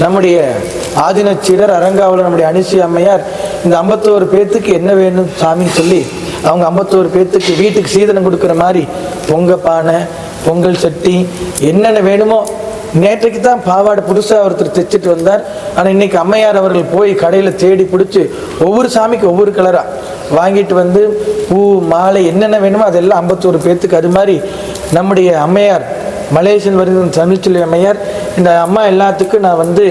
நம்முடைய ஆதினச்சீடர் அரங்காவலர் நம்முடைய அனிசி அம்மையார் இந்த ஐம்பத்தோரு பேர்த்துக்கு என்ன வேணும் சாமின்னு சொல்லி அவங்க ஐம்பத்தோரு பேர்த்துக்கு வீட்டுக்கு சீதனம் கொடுக்குற மாதிரி பொங்க பானை பொங்கல் சட்டி என்னென்ன வேணுமோ நேற்றைக்கு தான் பாவாடை புதுசாக ஒருத்தர் தைச்சிட்டு வந்தார். ஆனால் இன்னைக்கு அம்மையார் அவர்கள் போய் கடையில் தேடி பிடிச்சி ஒவ்வொரு சாமிக்கு ஒவ்வொரு கலராக வாங்கிட்டு வந்து பூ மாலை என்னென்ன வேணுமோ அதெல்லாம் ஐம்பத்தோரு பேர்த்துக்கு அது மாதிரி நம்முடைய அம்மையார் மலேசியன் வருகிற தமிழ்ச்சொல்லி அம்மையார். இந்த அம்மா எல்லாத்துக்கும் நான் வந்து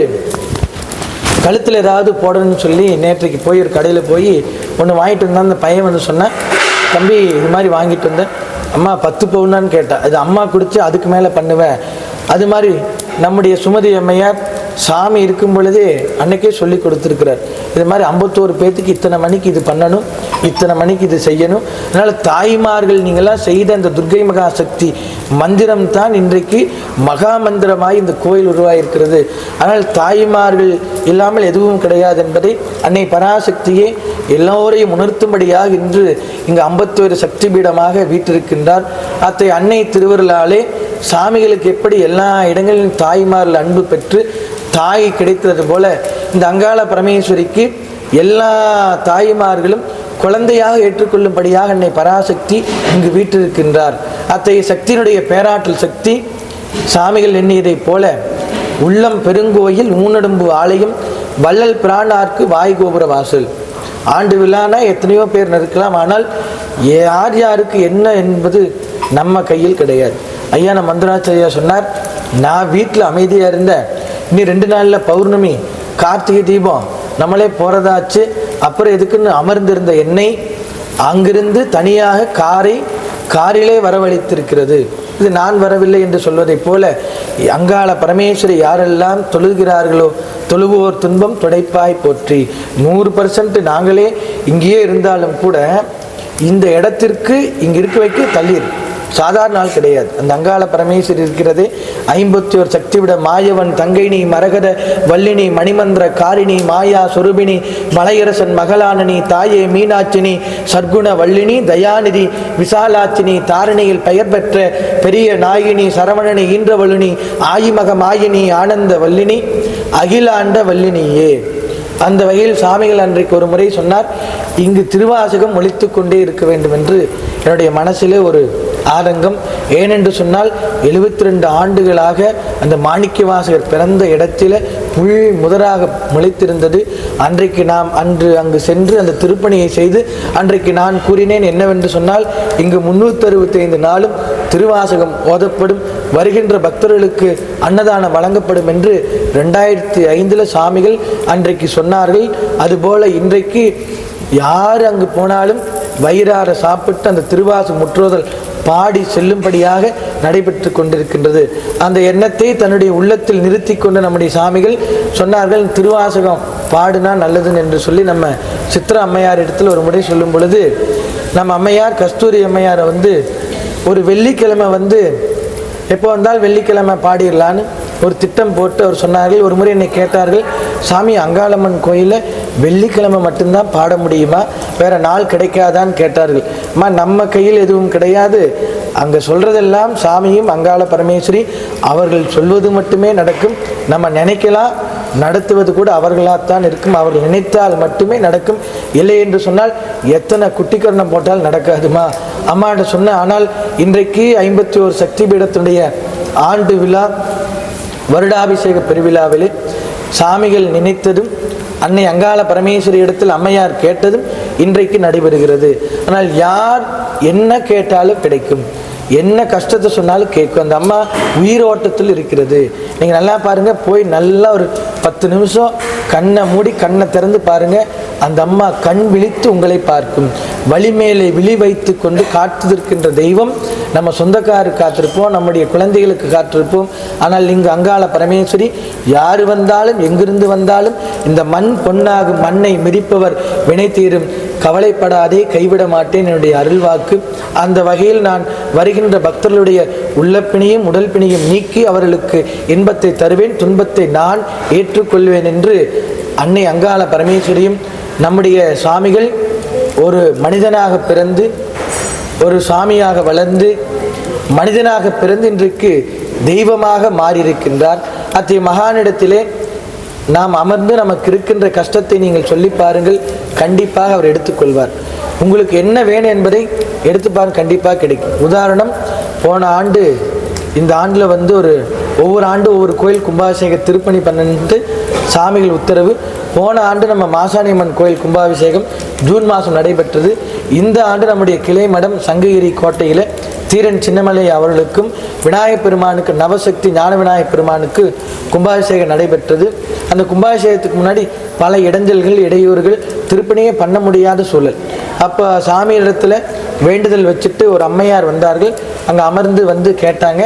கழுத்தில் ஏதாவது போடணும்னு சொல்லி நேற்றைக்கு போய் ஒரு கடையில் போய் ஒன்று வாங்கிட்டு வந்தேன். அந்த பையன் வந்து சொன்னேன் தம்பி இது மாதிரி வாங்கிட்டு வந்தேன். அம்மா பத்து பவுனான்னு கேட்டேன் அது அம்மா குடித்து அதுக்கு மேலே பண்ணுவேன். அது மாதிரி நம்முடைய சுமதி அம்மையார் சாமி இருக்கும் பொழுதே அன்னைக்கே சொல்லி கொடுத்துருக்கிறார். இது மாதிரி ஐம்பத்தோரு பேத்துக்கு இத்தனை மணிக்கு இது பண்ணணும் இத்தனை மணிக்கு இது செய்யணும். அதனால் தாய்மார்கள் நீங்களாம் செய்த அந்த துர்கை மகா சக்தி மந்திரம் தான் இன்றைக்கு மகா மந்திரமாய் இந்த கோயில் உருவாயிருக்கிறது. ஆனால் தாய்மார்கள் இல்லாமல் எதுவும் கிடையாது என்பதை அன்னை பராசக்தியே எல்லோரையும் உணர்த்தும்படியாக இன்று இங்கு ஐம்பத்தோரு சக்தி பீடமாக வீட்டிருக்கின்றார் அத்தை அன்னை திருவருளாலே சாமிகளுக்கு எப்படி எல்லா இடங்களிலும் தாய்மார்கள் அன்பு பெற்று தாய் கிடைத்தது போல இந்த அங்காள பரமேஸ்வரிக்கு எல்லா தாய்மார்களும் குழந்தையாக ஏற்றுக்கொள்ளும்படியாக என்னை பராசக்தி இங்கு வீட்டிருக்கின்றார் அத்தகைய சக்தியினுடைய பேராற்றல் சக்தி சாமிகள் எண்ணியதைப் போல உள்ளம் பெருங்கோயில் ஊனடும்பு ஆலயம் வள்ளல் பிராணார்க்கு வாய் கோபுர வாசல். ஆண்டு விழானா எத்தனையோ பேர் நிற்கலாம் ஆனால் யார் யாருக்கு என்ன என்பது நம்ம கையில் கிடையாது. ஐயா நம்ம மந்திராச்சாரியா சொன்னார் நான் வீட்டில் அமைதியாக இருந்தேன். இன்னும் ரெண்டு நாளில் பௌர்ணமி கார்த்திகை தீபம் நம்மளே போகிறதாச்சு அப்புறம் எதுக்குன்னு அமர்ந்திருந்த எண்ணெய் அங்கிருந்து தனியாக காரை காரிலே வரவழைத்திருக்கிறது. இது நான் வரவில்லை என்று சொல்வதைப் போல அங்காள பரமேஸ்வரி யாரெல்லாம் தொழுகிறார்களோ தொழுவோர் துன்பம் துடைப்பாய் போற்றி. நூறு பர்சன்ட் நாங்களே இங்கேயே இருந்தாலும் கூட இந்த இடத்திற்கு இங்கே இருக்க வைக்க தள்ளீர் சாதாரண ஆள் கிடையாது. அந்த அங்காள பரமேஸ்வரி இருக்கிறதே. ஐம்பத்தி ஒரு சக்தி விட மாயவன் தங்கைனி மரகத வல்லினி மணிமந்திர காரிணி மாயா சொருபினி மலையரசன் மகளானனி தாயே மீனாட்சினி சர்க்குண வல்லினி தயாநிதி விசாலாட்சினி தாரணியில் பெயர் பெற்ற பெரிய நாயினி சரவணனி ஈன்றவள்ளினி ஆயிமக மாயினி ஆனந்த வல்லினி அகிலாண்ட வல்லினியே அந்த வகையில் சாமிகள் அன்றைக்கு ஒரு முறை சொன்னார் இங்கு திருவாசகம் ஒழித்து கொண்டே இருக்க வேண்டும் என்று என்னுடைய மனசிலே ஒரு ஆதங்கம். ஏனென்று சொன்னால் எழுபத்தி ரெண்டு ஆண்டுகளாக அந்த மாணிக்கவாசகர் பிறந்த இடத்தில் புல் முதலாக முளைத்திருந்தது. அன்றைக்கு நாம் அன்று அங்கு சென்று அந்த திருப்பணியை செய்து அன்றைக்கு நான் கூறினேன் என்னவென்று சொன்னால் இங்கு முன்னூற்றி அறுபத்தைந்து நாளும் திருவாசகம் ஓதப்படும். வருகின்ற பக்தர்களுக்கு அன்னதானம் வழங்கப்படும் என்று ரெண்டாயிரத்தி ஐந்தில் சாமிகள் அன்றைக்கு சொன்னார்கள். அதுபோல இன்றைக்கு யார் அங்கு போனாலும் வயிறார சாப்பிட்டு அந்த திருவாசு முற்றுதல் பாடி செல்லும்படியாக நடைபெற்று கொண்டிருக்கின்றது. அந்த எண்ணத்தை தன்னுடைய உள்ளத்தில் நிறுத்தி கொண்டு நம்முடைய சாமிகள் சொன்னார்கள் திருவாசகம் பாடுனா நல்லதுன்னு என்று சொல்லி நம்ம சித்திர அம்மையார் இடத்துல ஒரு முறை சொல்லும் பொழுது நம்ம அம்மையார் கஸ்தூரி அம்மையாரை வந்து ஒரு வெள்ளிக்கிழமை வந்து எப்போ வந்தால் வெள்ளிக்கிழமை பாடிடலான்னு ஒரு திட்டம் போட்டு அவர் சொன்னார்கள் ஒரு முறை என்னை கேட்டார்கள் சாமி அங்காளம்மன் கோயிலில் வெள்ளிக்கிழமை மட்டும்தான் பாட முடியுமா? வேற நாள் கிடைக்காதான்னு கேட்டார்கள். அம்மா நம்ம கையில் எதுவும் கிடையாது. அங்கே சொல்கிறதெல்லாம் சாமியும் அங்காள பரமேஸ்வரி அவர்கள் சொல்வது மட்டுமே நடக்கும். நம்ம நினைக்கலாம் நடத்துவது கூட அவர்களாகத்தான் இருக்கும். அவர்கள் நினைத்தால் மட்டுமே நடக்கும். இல்லை என்று சொன்னால் எத்தனை குட்டிக்கரணம் போட்டால் நடக்காதுமா? அம்மாட்ட சொன்ன ஆனால் இன்றைக்கு ஐம்பத்தி ஒரு சக்தி பீடத்துடைய ஆண்டு விழா வருடாபிஷேக பெருவிழாவிலே சாமிகள் நினைத்ததும் அன்னை அங்காள பரமேஸ்வரி இடத்தில் அம்மையார் கேட்டதும் இன்றைக்கு நடைபெறுகிறது. ஆனால் யார் என்ன கேட்டாலும் கிடைக்கும். என்ன கஷ்டத்தை சொன்னாலும் கேட்கும். அந்த அம்மா உயிரோட்டத்தில் இருக்கிறது. நீங்கள் நல்லா பாருங்கள் போய் நல்லா ஒரு பத்து நிமிஷம் கண்ணை மூடி கண்ணை திறந்து பாருங்க. அந்த அம்மா கண் விழித்து உங்களை பார்க்கும். வழிமேலே விழி வைத்து கொண்டு காத்திருக்கின்ற தெய்வம் நம்ம சொந்தக்காருக்கு காத்திருப்போம் நம்முடைய குழந்தைகளுக்கு காத்திருப்போம். ஆனால் இங்கு அங்காள பரமேஸ்வரி யார் வந்தாலும் எங்கிருந்து வந்தாலும் இந்த மண் பொன்னாகும் மண்ணை மிதிப்பவர் வினை தீரும் கவலைப்படாதே கைவிட மாட்டேன் என்னுடைய அருள்வாக்கு. அந்த வகையில் நான் வருகின்ற பக்தர்களுடைய உள்ளப்பிணியும் உடல் பிணியும் நீக்கி அவர்களுக்கு இன்பத்தை தருவேன் துன்பத்தை நான் ஏற்றுக்கொள்வேன் என்று அன்னை அங்காள பரமேஸ்வரியும் நம்முடைய சுவாமிகள் ஒரு மனிதனாக பிறந்து ஒரு சாமியாக வளர்ந்து மனிதனாக பிறந்து இன்றைக்கு தெய்வமாக மாறியிருக்கின்றார். அத்தகைய மகானிடத்திலே நாம் அமர்ந்து நமக்கு இருக்கின்ற கஷ்டத்தை நீங்கள் சொல்லி பாருங்கள். கண்டிப்பாக அவர் எடுத்துக்கொள்வார். உங்களுக்கு என்ன வேணும் என்பதை எடுத்து பாருங்க. கண்டிப்பாக கிடைக்கும். உதாரணம் போன ஆண்டு இந்த ஆண்டில் வந்து ஒரு ஒவ்வொரு ஆண்டு ஒவ்வொரு கோயில் கும்பாபிஷேக திருப்பணி பண்ணிட்டு சாமிகள் உத்தரவு போன ஆண்டு நம்ம மாசாணியம்மன் கோயில் கும்பாபிஷேகம் ஜூன் மாதம் நடைபெற்றது. இந்த ஆண்டு நம்முடைய கிளை மடம் சங்ககிரி கோட்டையில் தீரன் சின்னமலை அவர்களுக்கும் விநாயகப் பெருமானுக்கு நவசக்தி ஞான விநாயகப் பெருமானுக்கு கும்பாபிஷேகம் நடைபெற்றது. அந்த கும்பாபிஷேகத்துக்கு முன்னாடி பல இடைஞ்சல்கள் இடையூறுகள் திருப்பணியே பண்ண முடியாத சூழல். அப்போ சாமி இடத்துல வேண்டுதல் வச்சுட்டு ஒரு அம்மையார் வந்தார்கள். அங்கே அமர்ந்து வந்து கேட்டாங்க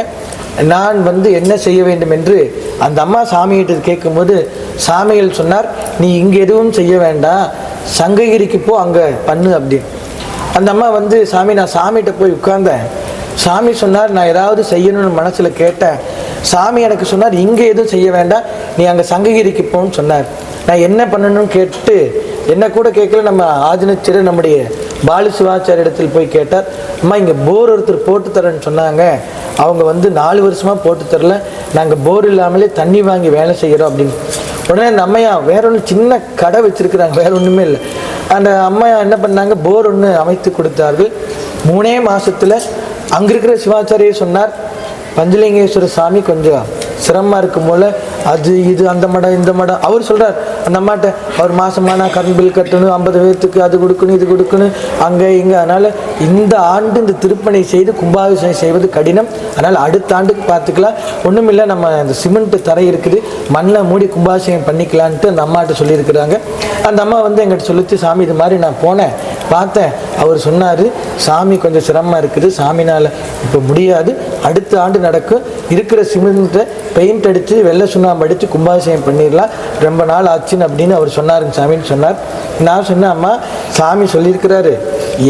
நான் வந்து என்ன செய்ய வேண்டும்? என்று அந்த அம்மா சாமிகிட்ட கேட்கும்போது சாமிகள் சொன்னார் நீ இங்கே எதுவும் செய்ய வேண்டாம் சங்ககிரிக்கு போ அங்கே பண்ணு அப்படின்னு. அந்த அம்மா வந்து சாமி நான் சாமிகிட்ட போய் உட்கார்ந்தேன். சாமி சொன்னார் நான் ஏதாவது செய்யணும்னு மனசில் கேட்டேன். சாமி எனக்கு சொன்னார் இங்கே எதுவும் செய்ய வேண்டாம் நீ அங்கே சங்ககிரிக்கு போன்னு சொன்னார். நான் என்ன பண்ணணும்னு கேட்டு என்ன கூட கேட்கல நம்ம ஆதினச்சிறு நம்முடைய பாலு சிவாச்சாரிய இடத்தில் போய் கேட்டார் அம்மா இங்கே போர் ஒருத்தர் போட்டு தரேன்னு சொன்னாங்க. அவங்க வந்து நாலு வருஷமாக போட்டு தரல. நாங்கள் போர் இல்லாமலே தண்ணி வாங்கி வேலை செய்கிறோம் அப்படின்னு. உடனே அந்த அம்மையா வேற ஒன்று சின்ன கடை வச்சுருக்குறாங்க வேற ஒன்றுமே இல்லை. அந்த அம்மையா என்ன பண்ணாங்க போர் ஒன்று அமைத்து கொடுத்தார்கள். மூணே மாதத்தில் அங்கே இருக்கிற சிவாச்சாரியை சொன்னார் பஞ்சலிங்கேஸ்வர சாமி கொஞ்சம் சிரமமாக இருக்கும் போல். அது இது அந்த மடம் இந்த மடம். அவர் சொல்கிறார் அந்த அம்மாட்ட அவர் மாதமான கரண்ட் பில் கட்டணும் ஐம்பது பேர்த்துக்கு அது கொடுக்கணும் இது கொடுக்கணும் அங்கே இங்கே. அதனால் இந்த ஆண்டு இந்த திருப்பணி செய்து கும்பாபிஷேகம் செய்வது கடினம். அதனால் அடுத்த ஆண்டுக்கு பார்த்துக்கலாம். ஒன்றும் இல்லை நம்ம அந்த சிமெண்ட் தரை இருக்குது. மண்ணை மூடி கும்பாபிஷேகம் பண்ணிக்கலான்ட்டு அந்த அம்மாட்ட சொல்லியிருக்கிறாங்க. அந்த அம்மா வந்து எங்கிட்ட சொல்லிச்சு சாமி இது மாதிரி நான் போனேன். பார்த்தேன். அவர் சொன்னார் சாமி கொஞ்சம் சிரமமாக இருக்குது. சாமினால் இப்போ முடியாது. அடுத்த ஆண்டு நடக்கும் இருக்கிற சிமெண்ட்டை பெயிண்ட் அடித்து வெள்ளை சுண்ணாம்பு அடித்து கும்பாபிஷேகம் பண்ணிடலாம் ரொம்ப நாள் ஆச்சுன்னு அப்படின்னு அவர் சொன்னாருங்க சாமின்னு சொன்னார். நான் சொன்னேன் அம்மா சாமி சொல்லியிருக்கிறாரு.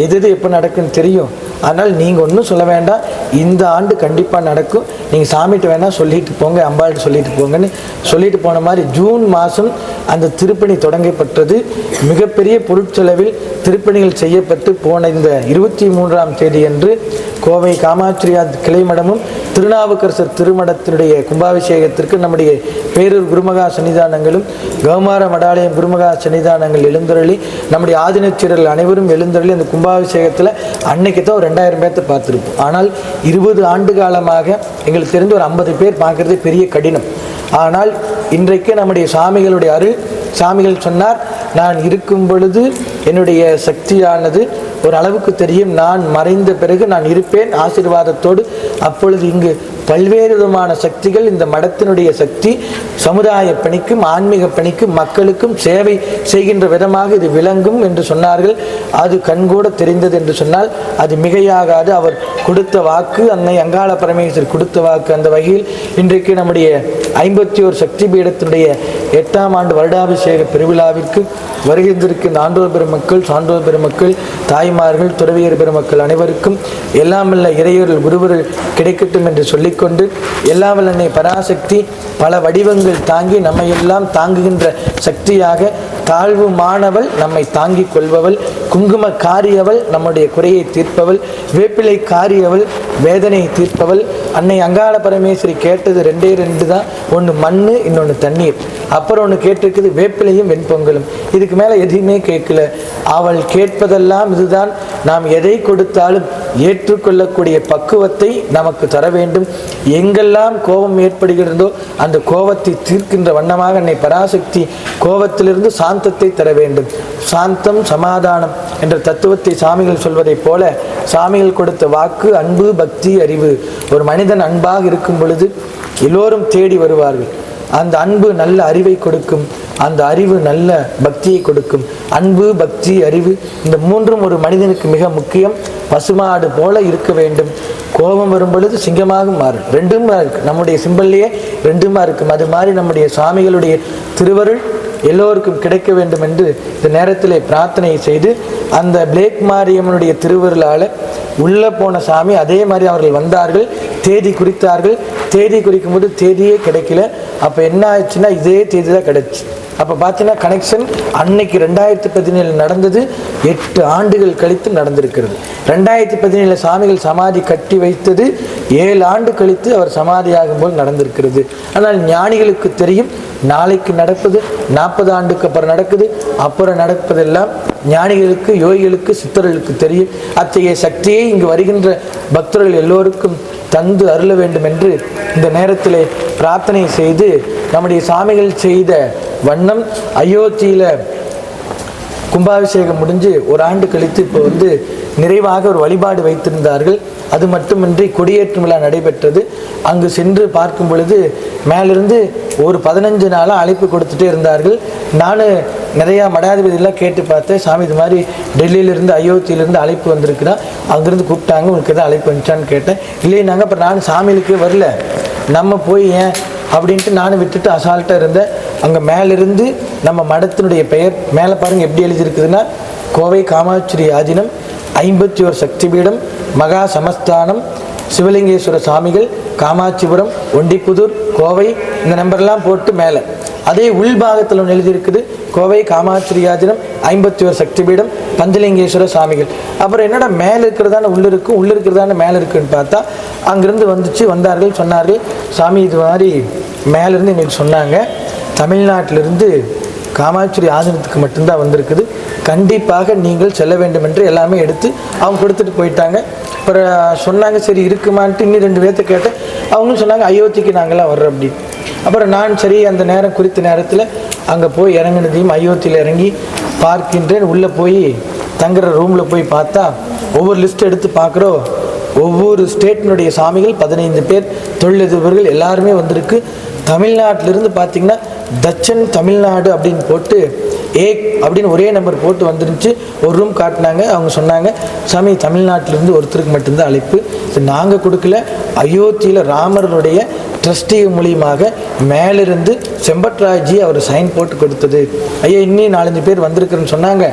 எது எது எப்போ நடக்குன்னு தெரியும். அதனால் நீங்கள் ஒன்றும் சொல்ல வேண்டாம். இந்த ஆண்டு கண்டிப்பாக நடக்கும். நீங்கள் சாமிகிட்ட வேணால் சொல்லிட்டு போங்க அம்பாள்கிட்ட சொல்லிட்டு போங்கன்னு சொல்லிட்டு போன மாதிரி ஜூன் மாதம் அந்த திருப்பணி தொடங்கப்பட்டது. மிகப்பெரிய பொருட்செலவில் திருப்பணிகள் செய்யப்பட்டு போன இந்த இருபத்தி மூன்றாம் தேதி அன்று கோவை காமாட்சியாத் கிளைமடமும் திருநாவுக்கரசர் திருமடத்தினுடைய கும்பாபிஷேகத்திற்கு நம்முடைய பேரூர் குருமகா சன்னிதானங்களும் கௌமார மடாலயம் குருமகா சன்னிதானங்கள் எழுந்தருளி நம்முடைய ஆதினச்சீரர்கள் அனைவரும் எழுந்தருளி அந்த கும்பாபிஷேகத்தில் அன்னைக்கு தான் ஒரு ரெண்டாயிரம் பேர்த்த பார்த்துருப்போம். ஆனால் இருபது ஆண்டு காலமாக எங்களுக்கு தெரிந்து ஒரு ஐம்பது பேர் பார்க்கறதே பெரிய கடினம். ஆனால் இன்றைக்கு நம்முடைய சாமிகளுடைய அருள் சாமிகள் சொன்னார் நான் இருக்கும் பொழுது என்னுடைய சக்தியானது ஒரு அளவுக்கு தெரியும். நான் மறைந்த பிறகு நான் இருப்பேன். ஆசீர்வாதத்தோடு அப்பொழுது இங்கு பல்வேறு விதமான சக்திகள் இந்த மடத்தினுடைய சக்தி சமுதாய பணிக்கும் ஆன்மீக பணிக்கும் மக்களுக்கும் சேவை செய்கின்ற விதமாக இது விளங்கும் என்று சொன்னார்கள். அது கண்கூட தெரிந்தது என்று சொன்னால் அது மிகையாகாது. அவர் கொடுத்த வாக்கு அன்னை அங்காள பரமேஸ்வர் கொடுத்த வாக்கு அந்த வகையில் இன்றைக்கு நம்முடைய ஐம்பத்தி ஒரு சக்தி பீடத்தினுடைய எட்டாம் ஆண்டு வருடாபிஷேக பெருவிழாவிற்கு வருகின்றிருக்கின்ற ஆண்டோர் பெருமக்கள் சான்றோர் பெருமக்கள் தாய் தாய்மார்கள் துறவியர் பெருமக்கள் அனைவருக்கும் எல்லாமல்ல வல்ல இறையொருள் குருவர்கள் கிடைக்கட்டும் என்று சொல்லிக்கொண்டு எல்லாம் பராசக்தி பல வடிவங்கள் தாங்கி நம்மையெல்லாம் தாங்குகின்ற சக்தியாக தாழ்வு மாணவள் நம்மை தாங்கிக் கொள்பவள் குங்கும காரியவள் நம்முடைய குறையை தீர்ப்பவள் வேப்பிலை காரியவள் வேதனையை தீர்ப்பவள். அன்னை அங்காள பரமேஸ்வரி கேட்டது ரெண்டே ரெண்டு தான். ஒன்று மண் இன்னொன்று தண்ணீர். அப்புறம் ஒன்று கேட்டிருக்குது வேப்பிலையும் வெண்பொங்கலும். இதுக்கு மேலே எதையுமே கேட்கல. அவள் கேட்பதெல்லாம் இதுதான். நாம் எதை கொடுத்தாலும் ஏற்றுக்கொள்ளக்கூடிய பக்குவத்தை நமக்கு தர வேண்டும். எங்கெல்லாம் கோபம் ஏற்படுகிறதோ அந்த கோபத்தை தீர்க்கின்ற வண்ணமாக என்னை பராசக்தி கோபத்திலிருந்து சாந்தத்தை தர வேண்டும். சாந்தம் சமாதானம் என்ற தத்துவத்தை சாமிகள் சொல்வதைப் போல சாமிகள் கொடுத்த வாக்கு அன்பு பக்தி அறிவு. ஒரு மனிதன் அன்பாக இருக்கும் பொழுது எல்லோரும் தேடி வருவார்கள். அந்த அன்பு நல்ல அறிவை கொடுக்கும். அந்த அறிவு நல்ல பக்தியை கொடுக்கும். அன்பு பக்தி அறிவு இந்த மூன்றும் ஒரு மனிதனுக்கு மிக முக்கியம். பசுமாடு போல இருக்க வேண்டும். கோபம் வரும் பொழுது சிங்கமாக மாறும். ரெண்டுமா இருக்கு. நம்முடைய சிம்பல்லையே ரெண்டுமா இருக்கும் அது மாதிரி நம்முடைய சுவாமிகளுடைய திருவருள் எல்லோருக்கும் கிடைக்க வேண்டும் என்று இந்த நேரத்திலே பிரார்த்தனை செய்து அந்த பிளேக் மாரியம்மனுடைய திருவருளால் உள்ளே போன சாமி அதே மாதிரி அவர்கள் வந்தார்கள் தேதி குறித்தார்கள் தேதி குறிக்கும் போது தேதியே கிடைக்கல. அப்போ என்ன ஆயிடுச்சுன்னா இதே தேதி தான் கிடைச்சி. அப்போ பார்த்தீங்கன்னா கனெக்ஷன் அன்னைக்கு ரெண்டாயிரத்தி பதினேழு நடந்தது எட்டு ஆண்டுகள் கழித்து நடந்திருக்கிறது. ரெண்டாயிரத்தி பதினேழு சாமிகள் சமாதி கட்டி வைத்தது ஏழு ஆண்டு கழித்து அவர் சமாதியாகும் போது நடந்திருக்கிறது. ஆனால் ஞானிகளுக்கு தெரியும் நாளைக்கு நடப்பது நாற்பது ஆண்டுக்கு அப்புறம் நடக்குது. அப்புறம் நடப்பதெல்லாம் ஞானிகளுக்கு யோகிகளுக்கு சித்தர்களுக்கு தெரியும். அத்தகைய சக்தியை இங்கு வருகின்ற பக்தர்கள் எல்லோருக்கும் தந்து அருள வேண்டும் என்று இந்த நேரத்திலே பிரார்த்தனை செய்து நம்முடைய சாமிகள் செய்த வண்ணம் அயோத்தியில கும்பாபிஷேகம் முடிஞ்சு ஒரு ஆண்டு கழித்து இப்போ வந்து நிறைவாக ஒரு வழிபாடு வைத்திருந்தார்கள். அது மட்டுமின்றி கொடியேற்றம் விழா நடைபெற்றது. அங்கு சென்று பார்க்கும் பொழுது மேலிருந்து ஒரு பதினஞ்சு நாளாக அழைப்பு கொடுத்துட்டே இருந்தார்கள். நான் நிறையா மடாதிபதியெல்லாம் கேட்டு பார்த்தேன். சாமி இது மாதிரி டெல்லியிலேருந்து அயோத்தியிலேருந்து அழைப்பு வந்திருக்குன்னா அங்கேருந்து கூப்பிட்டாங்க. உனக்கு எதாவது அழைப்பு வந்துச்சான்னு கேட்டேன். இல்லைன்னாங்க அப்புறம் நான் சாமிகளுக்கே வரல. நம்ம போய் ஏன்? அப்படின்ட்டு நானும் விட்டுட்டு அசால்ட்டாக இருந்தேன். அங்கே மேலிருந்து நம்ம மடத்தினுடைய பெயர் மேலே பாருங்கள் எப்படி எழுதியிருக்குதுன்னா கோவை காமாட்சி ஆதீனம் ஐம்பத்தி ஒரு சக்தி பீடம் மகா சமஸ்தானம் சிவலிங்கேஸ்வர சாமிகள் காமாட்சிபுரம் ஒண்டிப்புதூர் கோவை இந்த நம்பர்லாம் போட்டு மேலே. அதே உள்பாகத்தில் ஒன்று எழுதியிருக்குது கோவை காமாட்சி ஐம்பத்தி ஒரு சக்தி பீடம் பஞ்சலிங்கேஸ்வர சாமிகள். அப்புறம் என்னடா மேலே இருக்கிறதான உள்ள இருக்கும் உள்ள இருக்கிறதான மேலே இருக்குன்னு பார்த்தா அங்கிருந்து வந்துச்சு வந்தார்கள் சொன்னார்கள் சாமி இது மாதிரி மேலேருந்து எங்களுக்கு சொன்னாங்க தமிழ்நாட்டிலிருந்து காமாட்சி ஆசனத்துக்கு மட்டும்தான் வந்திருக்குது. கண்டிப்பாக நீங்கள் செல்ல வேண்டும் என்று எல்லாமே எடுத்து அவங்க கொடுத்துட்டு போயிட்டாங்க. அப்புறம் சொன்னாங்க சரி இருக்குமான்ட்டு இன்னும் ரெண்டு பேர்த்த கேட்டேன். அவங்களும் சொன்னாங்க அயோத்திக்கு நாங்களாம் வர்றோம் அப்படி அப்புறம் நான் சரி அந்த நேரம் குறித்த நேரத்தில் அங்கே போய் இறங்கினதையும் அயோத்தியில் இறங்கி பார்க்கின்றேன். உள்ளே போய் தங்குற ரூமில் போய் பார்த்தா ஒவ்வொரு லிஸ்ட் எடுத்து பார்க்குறோம். ஒவ்வொரு ஸ்டேட்டினுடைய சாமிகள் பதினைந்து பேர் தொழிலதிபர்கள் எல்லாருமே வந்திருக்கு. தமிழ்நாட்டிலிருந்து பார்த்திங்கன்னா தச்சன் தமிழ்நாடு அப்படின்னு போட்டு ஏக் அப்படின்னு ஒரே நம்பர் போட்டு வந்துருந்துச்சு. ஒரு ரூம் காட்டினாங்க அவங்க சொன்னாங்க சாமி தமிழ்நாட்டிலேருந்து ஒருத்தருக்கு மட்டும்தான் அழைப்பு. இது நாங்கள் கொடுக்கல. அயோத்தியில் ராமருடைய ட்ரஸ்டி மூலியமாக மேலிருந்து செம்பட்ராஜி அவர் சைன் போட்டு கொடுத்தது. ஐயா இன்னும் நாலஞ்சு பேர் வந்திருக்குன்னு சொன்னாங்க.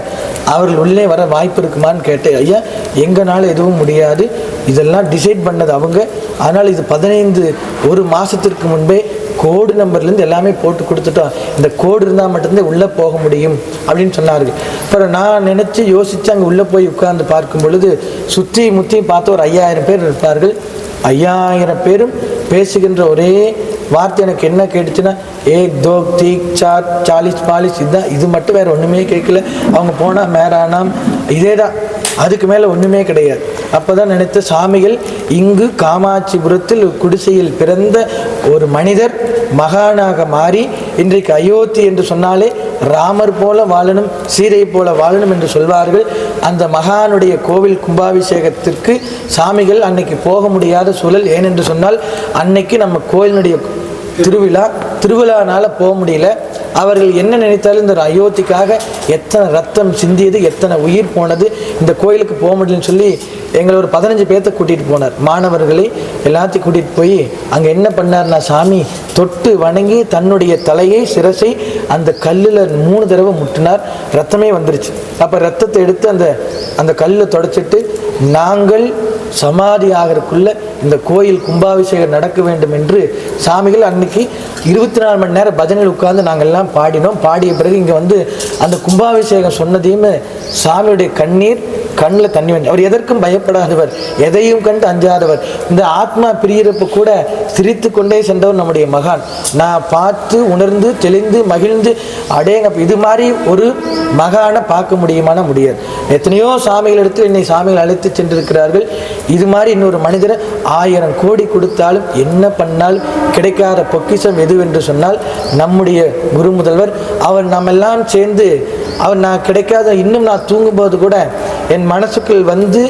அவர்கள் உள்ளே வர வாய்ப்பு இருக்குமான்னு கேட்டேன். ஐயா எங்களால் எதுவும் முடியாது. இதெல்லாம் டிசைட் பண்ணது அவங்க. ஆனால் இது பதினைந்து ஒரு மாதத்திற்கு முன்பே கோடு நம்பர்லேருந்து எல்லாமே போட்டு கொடுத்துட்டோம். இந்த கோடு இருந்தால் மட்டும்தான் உள்ளே போக முடியும் அப்படின்னு சொன்னார்கள். அப்புறம் நான் நினச்சி யோசித்து அங்கே உள்ளே போய் உட்கார்ந்து பார்க்கும் பொழுது சுற்றி முற்றியும் பார்த்து ஒரு ஐயாயிரம் பேர் இருப்பார்கள். ஐயாயிரம் பேரும் பேசுகின்ற ஒரே வார்த்தை எனக்கு என்ன கேட்டுச்சுன்னா ஏக் தோக் தீக் சார் சாலிஸ் பாலிஸ் இதுதான். இது மட்டும் வேறு ஒன்றுமே கேட்கல. அவங்க போனால் மேரானாம். இதே தான் அதுக்கு மேலே ஒன்றுமே கிடையாது. அப்போதான் நினைத்த சாமிகள் இங்கு காமாட்சிபுரத்தில் குடிசையில் பிறந்த ஒரு மனிதர் மகானாக மாறி இன்றைக்கு அயோத்தி என்று சொன்னாலே ராமர் போல வாழணும் சீரை போல வாழணும் என்று சொல்வார்கள். அந்த மகானுடைய கோவில் கும்பாபிஷேகத்திற்கு சாமிகள் அன்னைக்கு போக முடியாத சூழல். ஏனென்று சொன்னால் அன்னைக்கு நம்ம கோயிலினுடைய திருவிழா திருவிழானால போக முடியல. அவர்கள் என்ன நினைத்தாலும் இந்த அயோத்திக்காக எத்தனை ரத்தம் சிந்தியது எத்தனை உயிர் போனது இந்த கோயிலுக்கு போக முடியலன்னு சொல்லி எங்களை ஒரு பதினஞ்சு பேர்த்த கூட்டிகிட்டு போனார். மாணவர்களை எல்லாத்தையும் கூட்டிகிட்டு போய் அங்கே என்ன பண்ணார்னா சாமி தொட்டு வணங்கி தன்னுடைய தலையை சிரசை அந்த கல்லில் மூணு தடவை முட்டினார். ரத்தமே வந்துருச்சு. அப்போ ரத்தத்தை எடுத்து அந்த அந்த கல்லை தொடச்சிட்டு நாங்கள் சமாதி ஆகிறதுக்குள்ள இந்த கோயில் கும்பாபிஷேகம் நடக்க வேண்டும் என்று சாமிகள் அன்னைக்கு இருபத்தி நாலு மணி நேரம் பஜனையில் உட்கார்ந்து நாங்கள் எல்லாம் பாடினோம். பாடிய பிறகு இங்கே வந்து அந்த கும்பாபிஷேகம் சொன்னதையுமே சாமியுடைய கண்ணீர் கண்ணில் தண்ணி வந்து அவர் எதற்கும் பயப்படாதவர் எதையும் கண்டு அஞ்சாதவர். இந்த ஆத்மா பிரியறப்ப கூட சிரித்து கொண்டே சென்றவர் நம்முடைய மகான். நான் பார்த்து உணர்ந்து தெளிந்து மகிழ்ந்து அடேங்க இது மாதிரி ஒரு மகானை பார்க்க முடியுமான முடியாது. எத்தனையோ சாமிகள் எடுத்து என்னை சாமிகள் அழைத்து சென்றிருக்கிறார்கள். இது மாதிரி இன்னொரு மனிதரை ஆயிரம் கோடி கொடுத்தாலும் என்ன பண்ணாலும் கிடைக்காத பொக்கிஷம் எதுவென்று சொன்னால் நம்முடைய குரு முதல்வர் அவர் நம்மெல்லாம் சேர்ந்து அவர் நான் கிடைக்காத இன்னும் நான் தூங்கும்போது கூட என் மனசுக்குள் வந்து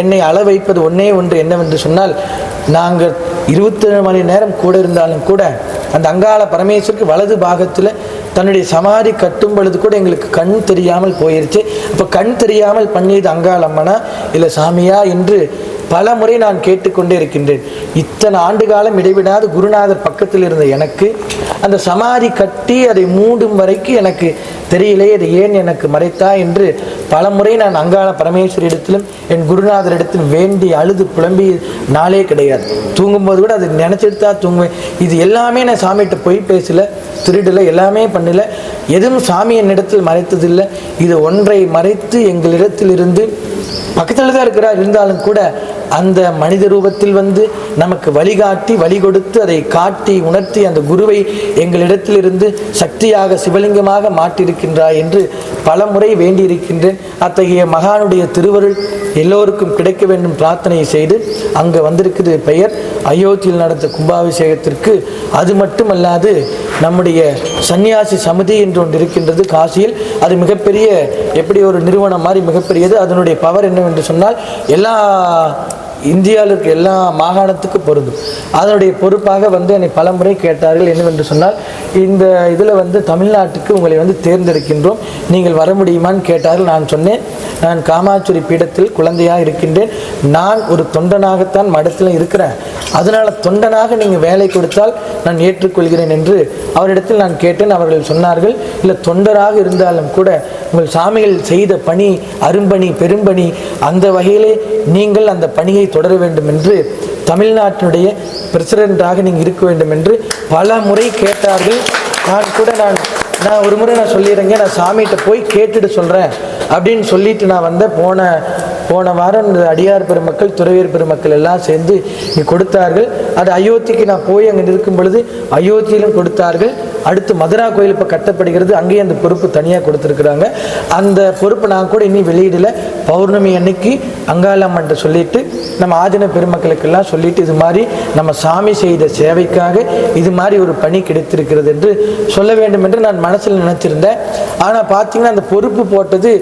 என்னை அள வைப்பது ஒன்றே ஒன்று என்னவென்று சொன்னால் நாங்கள் இருபத்தேழு மணி நேரம் கூட இருந்தாலும் கூட அந்த அங்காள பரமேஸ்வருக்கு வலது பாகத்தில் தன்னுடைய சமாதி கட்டும் பொழுது கூட எங்களுக்கு கண் தெரியாமல் போயிருச்சு. இப்போ கண் தெரியாமல் பண்ணியது அங்காளம்மனா இல்லை சாமியா என்று பல முறை நான் கேட்டுக்கொண்டே இருக்கின்றேன். இத்தனை ஆண்டு காலம் இடைவிடாது குருநாதர் பக்கத்தில் இருந்த எனக்கு அந்த சமாதி கட்டி அதை மூடும் வரைக்கும் எனக்கு தெரியலையே அது ஏன் எனக்கு மறைத்தா என்று பல முறை நான் அங்காள பரமேஸ்வரிடத்திலும் என் குருநாதரிடத்திலும் வேண்டி அழுது புலம்பி நாளே கிடையாது. தூங்கும்போது கூட அது நினச்சிட்டு தான் தூங்குவேன். இது எல்லாமே நான் சாமிகிட்ட போய் பேசல திருடலை எல்லாமே பண்ணல. எதுவும் சாமி என்னிடத்தில் மறைத்ததில்லை. இது ஒன்றை மறைத்து எங்களிடத்தில் இருந்து பக்கத்தில் தான் இருக்கிறார். இருந்தாலும் கூட அந்த மனித ரூபத்தில் வந்து நமக்கு வழிகாட்டி வழி கொடுத்து அதை காட்டி உணர்த்தி அந்த குருவை எங்களிடத்திலிருந்து சக்தியாக சிவலிங்கமாக மாற்றியிருக்கின்றாய் என்று பலமுறை வேண்டியிருக்கின்றேன். அத்தகைய மகானுடைய திருவருள் எல்லோருக்கும் கிடைக்க வேண்டும் பிரார்த்தனை செய்து அங்கே வந்திருக்குது பெயர். அயோத்தியில் நடந்த கும்பாபிஷேகத்திற்கு அது மட்டுமல்லாது நம்முடைய சன்னியாசி சமிதி என்று ஒன்று இருக்கின்றது காசியில். அது மிகப்பெரிய எப்படி ஒரு நிறுவனம் மாதிரி மிகப்பெரியது. அதனுடைய பவர் என்னவென்று சொன்னால் எல்லா இந்தியாவில் இருக்க எல்லா மாகாணத்துக்கு பொருந்தும். அதனுடைய பொறுப்பாக வந்து என்னை பலமுறை கேட்டார்கள். என்னவென்று சொன்னால் இந்த இதில் வந்து தமிழ்நாட்டுக்கு உங்களை வந்து தேர்ந்தெடுக்கின்றோம். நீங்கள் வர முடியுமான்னு கேட்டார்கள். நான் சொன்னேன். நான் காமாட்சுரி பீடத்தில் குழந்தையாக இருக்கின்றேன். நான் ஒரு தொண்டனாகத்தான் மடத்தில் இருக்கிறேன். அதனால் தொண்டனாக நீங்கள் வேலை கொடுத்தால் நான் ஏற்றுக்கொள்கிறேன் என்று அவரிடத்தில் நான் கேட்டேன். அவர்கள் சொன்னார்கள் இல்லை தொண்டராக இருந்தாலும் கூட உங்கள் சாமிகள் செய்த பணி அரும்பணி பெரும்பணி அந்த வகையிலே நீங்கள் அந்த பணியை தொடர வேண்டும் என்று தமிழ்நாட்டினுடைய பிரசிடென்ட்டாக நீங்கள் இருக்க வேண்டும் என்று பல முறை கேட்டார்கள். நான் கூட நான் நான் ஒரு முறை நான் சொல்லிடுறேங்க நான் சாமிகிட்ட போய் கேட்டுட்டு சொல்கிறேன் அப்படின்னு சொல்லிட்டு நான் வந்த போன போன வாரம் இந்த அடியார் பெருமக்கள் துறவியர் பெருமக்கள் எல்லாம் சேர்ந்து இங்கே கொடுத்தார்கள். அது அயோத்திக்கு நான் போய் அங்கே இருக்கும் பொழுது அயோத்தியிலும் கொடுத்தார்கள். அடுத்து மதுரா கோயில் இப்போ கட்டப்படுகிறது. அங்கேயும் அந்த பொறுப்பு தனியாக கொடுத்துருக்குறாங்க. அந்த பொறுப்பு நான் கூட இன்னும் வெளியிடல. பௌர்ணமி அன்னைக்கு அங்காளம்மன்ட்ட சொல்லிட்டு நம்ம ஆதின பெருமக்களுக்கெல்லாம் சொல்லிட்டு இது மாதிரி நம்ம சாமி செய்த சேவைக்காக இது மாதிரி ஒரு பணி கிடைத்திருக்கிறது என்று சொல்ல வேண்டும் என்று நான் மனசில் நினச்சிருந்தேன். ஆனால் பார்த்தீங்கன்னா அந்த பொறுப்பு போட்டது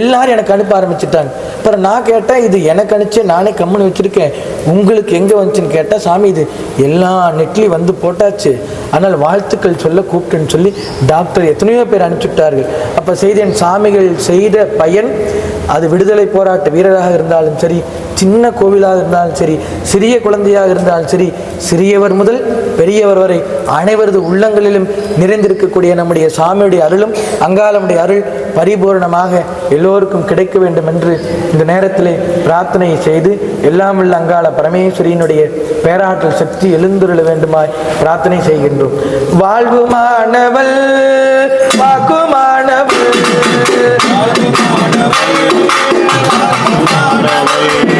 எல்லாரும் எனக்கு அனுப்ப ஆரம்பிச்சிட்டாங்க. அப்புறம் நான் கேட்டேன் இது எனக்கு அனுப்பிச்சு நானே கம்முன்னு வச்சுருக்கேன். உங்களுக்கு எங்கே வந்துச்சுன்னு கேட்டால் சாமி இது எல்லா நெட்லேயும் வந்து போட்டாச்சு. ஆனால் வாழ்த்துக்கள் சொல்ல கூப்பிட்டுன்னு சொல்லி டாக்டர் எத்தனையோ பேர் அனுப்பிச்சுட்டார்கள். அப்போ செய்தேன். சாமிகள் செய்த பயன் அது விடுதலை போராட்ட வீரராக இருந்தாலும் சரி சின்ன கோவிலாக இருந்தாலும் சரி சிறிய குழந்தையாக இருந்தாலும் சரி சிறியவர் முதல் பெரியவர் வரை அனைவரது உள்ளங்களிலும் நிறைந்திருக்கக்கூடிய நம்முடைய சாமியுடைய அருளும் அங்காளமுடைய அருள் பரிபூரணமாக எல்லோருக்கும் கிடைக்க வேண்டும் என்று இந்த நேரத்திலே பிரார்த்தனை செய்து எல்லாம் உள்ள அங்காள பரமேஸ்வரியினுடைய பேராற்றல் சக்தி எழுந்துருள வேண்டுமாய் பிரார்த்தனை செய்கின்றோம். வாழ்வுமானவள் வாக்குமானவள் அம்மா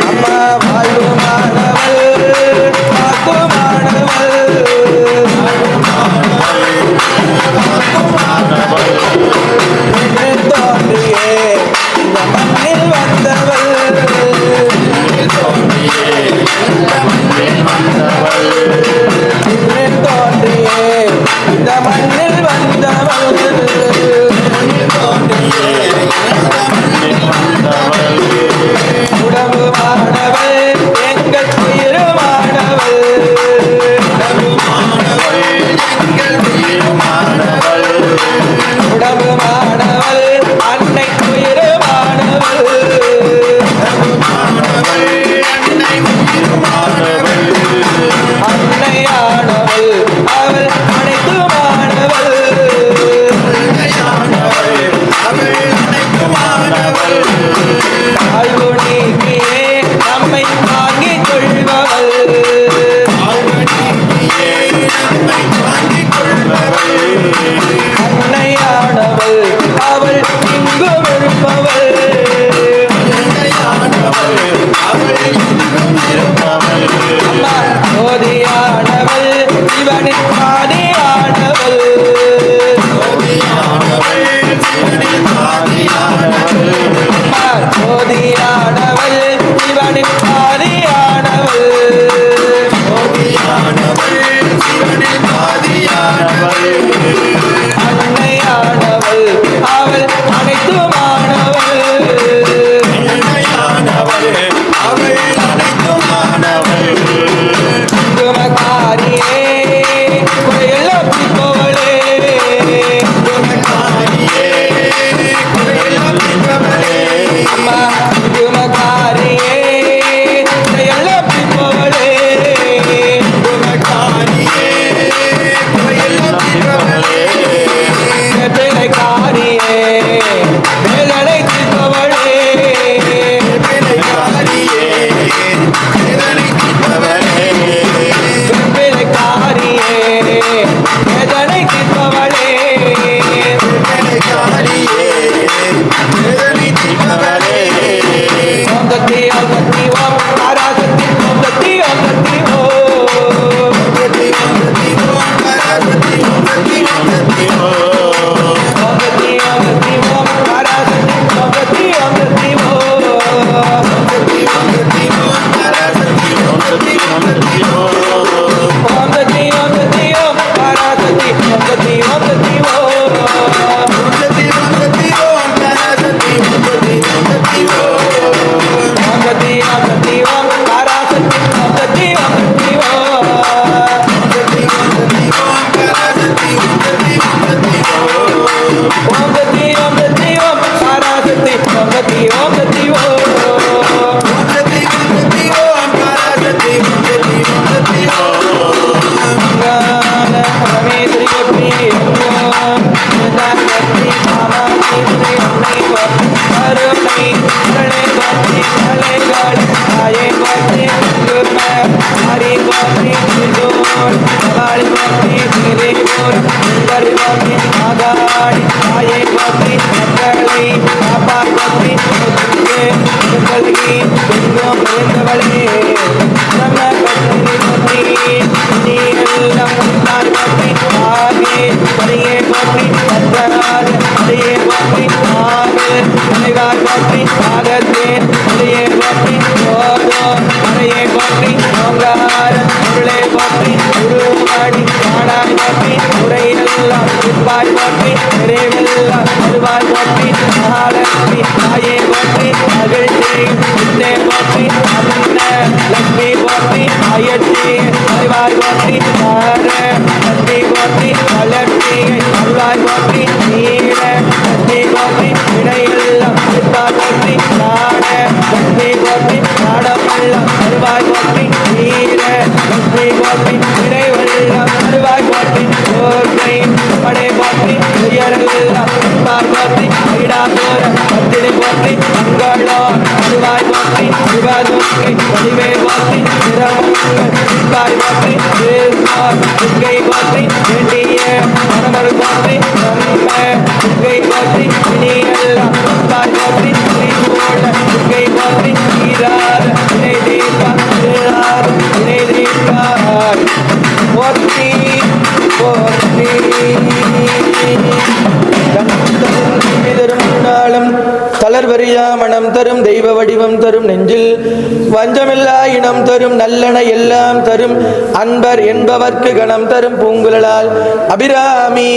வஞ்சமில்லா தரும் நல்லன எல்லாம் தரும். அன்பர் என்பவர்க்கு கணம் தரும் பூங்குழலால். அபிராமி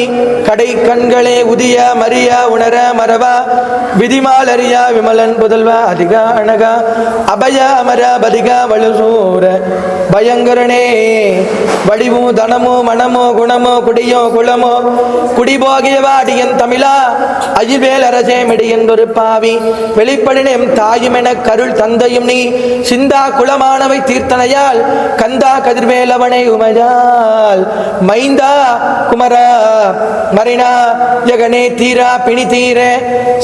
கடை கண்களே உதியா மரியா உணர மரவா விதிமால் அறியா விமலன் புதல்வா அதிகா அழகா அபய அமர பதிகா வலுசூர பயங்கரனே வடிவோ தனமோ மனமோ குணமோ குடியோ குளமோ குடிபோகியவா அடியன் தமிழா. அயில்வேல் அரசே மிடியன் ஒரு பாவி. வெளிப்படினேம் தாயுமென கருள் தந்தையும் நீ. சிந்தா குலமானவை தீர்த்தனையால் கந்தா கதிர்வேலவனை உமையால் மைந்தா குமரா மரினா ஜகனே தீரா பிணி தீர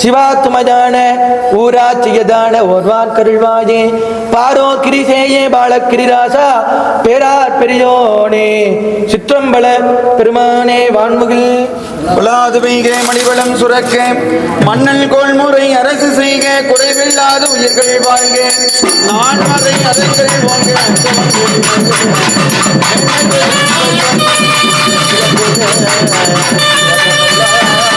சிவா துமதான ஊராட்சியதான சியதான கருள்வாயே பாரோ கிரிசேயே பாலக்கிரிராசா பேரார் பெரியோனே சிற்றம்பல பெருமானே வான்முகில். உலாது பெய்க மணிவளம் சுரக்க மன்னல் கோள்முறை அரசு செய்க குறைவில்லாத உயிர்கள் வாழ்க. நான் அதை Thank you.